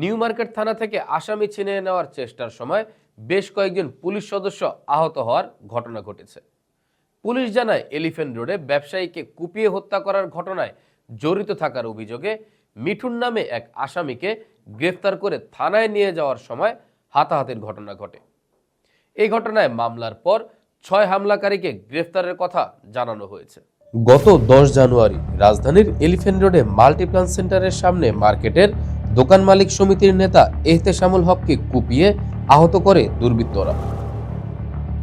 New market থানা থেকে আসামি ছিনিয়ে নেওয়ার চেষ্টার সময় বেশ কয়েকজন পুলিশ সদস্য আহত হওয়ার ঘটনা ঘটেছে। পুলিশ জানায় এলিফ্যান্ট রোডে ব্যবসায়ীকে কুপিয়ে হত্যা করার ঘটনায় জড়িত থাকার অভিযোগে মিঠুন নামে এক আসামিকে গ্রেফতার করে থানায় নিয়ে যাওয়ার সময় হাতাহাতির ঘটনা ঘটে। এই ঘটনায় মামলার পর ছয় হামলাকারীকে গ্রেফতারের কথা জানানো হয়েছে। গত দশ জানুয়ারি রাজধানীর এলিফ্যান্ট রোডে মাল্টিপ্লান সেন্টারের সামনে মার্কেটের দোকান মালিক সমিতির নেতা এহতেশামুল হককে কুপিয়ে আহত করে দুর্বৃত্তরা।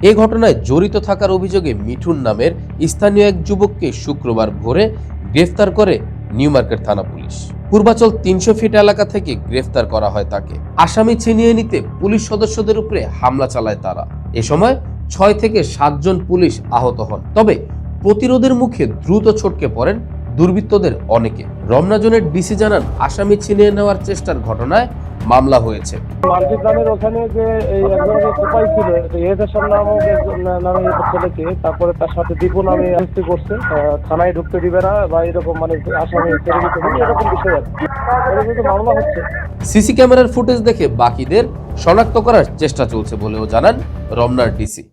এ ঘটনায় জড়িত থাকার অভিযোগে মিঠুন নামের স্থানীয় এক যুবককে শুক্রবার ভোরে গ্রেফতার করে নিউ মার্কেট থানা পুলিশ। পূর্বাচল তিনশো ফিট এলাকা থেকে গ্রেফতার করা হয় তাকে। আসামি ছিনিয়ে নিতে পুলিশ সদস্যদের উপরে হামলা চালায় তারা। এ সময় ছয় থেকে সাতজন পুলিশ আহত হন। তবে প্রতিরোধের মুখে দ্রুত ছটকে পড়েন দুর্বৃত্তদের অনেকে। রমনা জোনের ডিসি জানান আসামি ছিনিয়ে নেওয়ার চেষ্টার ঘটনায় মামলা হয়েছে। মাল্টিপ্লানের ওখানে যে এই একজনকে কোপাই ছিল এহেদেশন নামক নামে ছেলেকে তারপরে তার সাথে দীপু নামে আরেস্টি করছে। থানায় ঢুকতে দিবে না বা এরকম মানে আসামি ছেড়ে দিতে হবে এরকম বিষয় কিন্তু মামলা হচ্ছে। সিসি ক্যামেরার ফুটেজ দেখে বাকিদের শনাক্ত করার চেষ্টা চলছে বলেও জানান রমনার ডিসি।